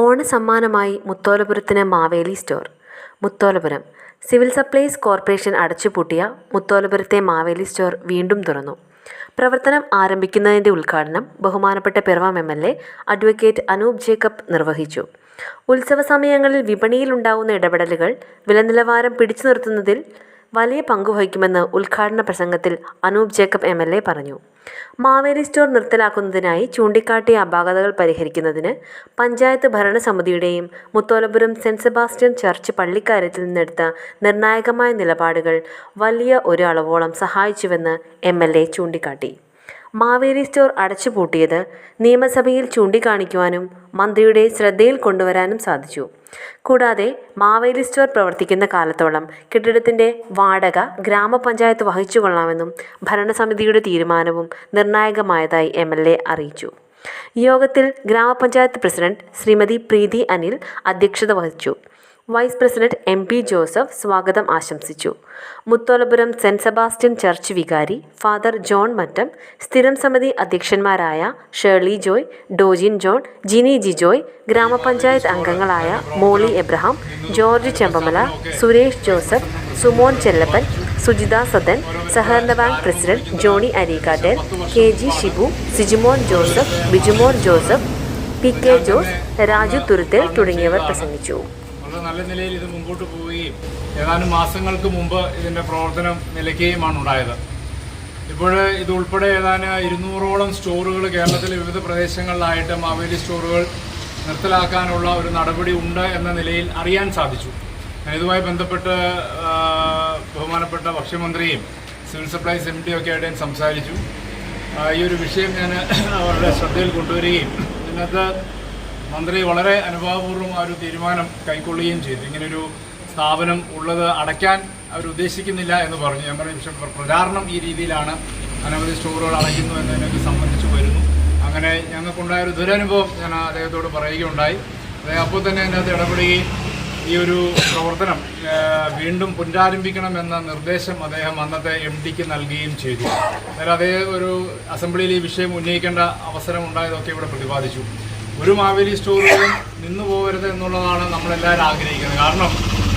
ഓണസമ്മാനമായി മുത്തോലപുരത്തിന് Maveli store. Mutholapuram civil supplies corporation അടച്ചുപൂട്ടിയ മുത്തോലപുരത്തെ Maveli store വീണ്ടും തുറന്നു. പ്രവർത്തനം ആരംഭിക്കുന്നതിന്റെ ഉദ്ഘാടനം ബഹുമാനപ്പെട്ട Piravom M L A advocate Anoop Jacob നിർവഹിച്ചു. ഉത്സവ സമയങ്ങളിൽ വിപണിയിലുണ്ടാവുന്ന ഇടപെടലുകൾ വിലനിലവാരം പിടിച്ചു നിർത്തുന്നതിൽ വലിയ പങ്കുവഹിക്കുമെന്ന് ഉദ്ഘാടന പ്രസംഗത്തിൽ Anoop Jacob M L A പറഞ്ഞു. മാവേലി സ്റ്റോർ നിർത്തലാക്കുന്നതിനായി ചൂണ്ടിക്കാട്ടിയ അപാകതകൾ പരിഹരിക്കുന്നതിന് പഞ്ചായത്ത് ഭരണസമിതിയുടെയും മുത്തോലപുരം സെന്റ് സെബാസ്റ്റ്യൻ ചർച്ച് പള്ളിക്കാര്യത്തിൽ നിന്നെടുത്ത നിർണായകമായ നിലപാടുകൾ വലിയ ഒരു അളവോളം സഹായിച്ചുവെന്ന് എം എൽ എ ചൂണ്ടിക്കാട്ടി. മാവേലി സ്റ്റോർ അടച്ചുപൂട്ടിയത് നിയമസഭയിൽ ചൂണ്ടിക്കാണിക്കുവാനും മന്ത്രിയുടെ ശ്രദ്ധയിൽ കൊണ്ടുവരാനും സാധിച്ചു. കൂടാതെ മാവേലി സ്റ്റോർ പ്രവർത്തിക്കുന്ന കാലത്തോളം കെട്ടിടത്തിന്റെ വാടക ഗ്രാമപഞ്ചായത്ത് വഹിച്ചുകൊള്ളാമെന്നും ഭരണസമിതിയുടെ തീരുമാനവും നിർണായകമായതായി എം അറിയിച്ചു. യോഗത്തിൽ ഗ്രാമപഞ്ചായത്ത് പ്രസിഡന്റ് ശ്രീമതി പ്രീതി അനിൽ അധ്യക്ഷത വഹിച്ചു. Vice president M P Joseph സ്വാഗതം ആശംസിച്ചു. മുത്തോലപുരം സെന്റ് സെബാസ്റ്റ്യൻ ചർച്ച് വികാരി ഫാദർ ജോൺ മറ്റം സ്ഥിരം സമിതി അധ്യക്ഷന്മാരായ Shirley Joy Dojin John Jini Jijoy ഗ്രാമപഞ്ചായത്ത് അംഗങ്ങളായ Molly Abraham George Chembamala Suresh Joseph Sumon Chellappan Sujitha Sadan സഹകരണ bank president Johnny Areekattel K G Shibu Sijumon Joseph Bijumon Joseph P K Jose Raju Thuruthel തുടങ്ങിയവർ പ്രസംഗിച്ചു. വളരെ നല്ല നിലയിൽ ഇത് മുമ്പോട്ട് പോവുകയും ഏതാനും മാസങ്ങൾക്ക് മുമ്പ് ഇതിന്റെ പ്രവർത്തനം നിലയ്ക്കുകയുമാണ് ഉണ്ടായത്. ഇപ്പോൾ ഇത് ഉൾപ്പെടെ ഏതാനും ഇരുന്നൂറോളം സ്റ്റോറുകൾ കേരളത്തിലെ വിവിധ പ്രദേശങ്ങളിലായിട്ട് മാവേലി സ്റ്റോറുകൾ നിർത്തലാക്കാനുള്ള ഒരു നടപടി ഉണ്ട് എന്ന നിലയിൽ അറിയാൻ സാധിച്ചു. ഇതുമായി ബന്ധപ്പെട്ട് ബഹുമാനപ്പെട്ട ഭക്ഷ്യമന്ത്രിയും സിവിൽ സപ്ലൈസ് എം ഡി ഒക്കെ ആയിട്ട് സംസാരിച്ചു. ഈ ഒരു വിഷയം ഞാൻ അവരുടെ ശ്രദ്ധയിൽ കൊണ്ടുവരികയും ഇതിനകത്ത് മന്ത്രി വളരെ അനുഭാവപൂർവം ആ ഒരു തീരുമാനം കൈക്കൊള്ളുകയും ചെയ്തു. ഇങ്ങനൊരു സ്ഥാപനം ഉള്ളത് അടയ്ക്കാൻ അവർ ഉദ്ദേശിക്കുന്നില്ല എന്ന് പറഞ്ഞു. ഞാൻ പറഞ്ഞ പ്രചാരണം ഈ രീതിയിലാണ് അനവധി സ്റ്റോറുകൾ അടയ്ക്കുന്നു എന്നതിനൊക്കെ സംബന്ധിച്ച് വരുന്നു. അങ്ങനെ ഞങ്ങൾക്കുണ്ടായ ഒരു ദുരനുഭവം ഞാൻ അദ്ദേഹത്തോട് പറയുകയുണ്ടായി. അദ്ദേഹം അപ്പോൾ തന്നെ അതിനകത്ത് ഇടപെടുകയും ഈ ഒരു പ്രവർത്തനം വീണ്ടും പുനരാരംഭിക്കണമെന്ന നിർദ്ദേശം അദ്ദേഹം അന്നത്തെ എം ഡിക്ക് നൽകുകയും ചെയ്തു. അന്നേരം അതേ ഒരു അസംബ്ലിയിൽ ഈ വിഷയം ഉന്നയിക്കേണ്ട അവസരം ഉണ്ടായതൊക്കെ ഇവിടെ പ്രതിപാദിച്ചു. ഒരു മാവേലി സ്റ്റോറുകളും നിന്നു പോകരുത് എന്നുള്ളതാണ് നമ്മളെല്ലാവരും ആഗ്രഹിക്കുന്നത്. കാരണം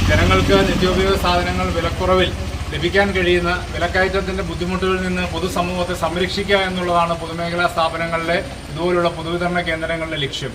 ജനങ്ങൾക്ക് നിത്യോപയോഗ സാധനങ്ങൾ വിലക്കുറവിൽ ലഭിക്കാൻ കഴിയുന്ന വിലക്കയറ്റത്തിന്റെ ബുദ്ധിമുട്ടുകളിൽ നിന്ന് പൊതുസമൂഹത്തെ സംരക്ഷിക്കുക എന്നുള്ളതാണ് പൊതുമേഖലാ സ്ഥാപനങ്ങളിലെ ഇതുപോലുള്ള പൊതുവിതരണ കേന്ദ്രങ്ങളുടെ ലക്ഷ്യം.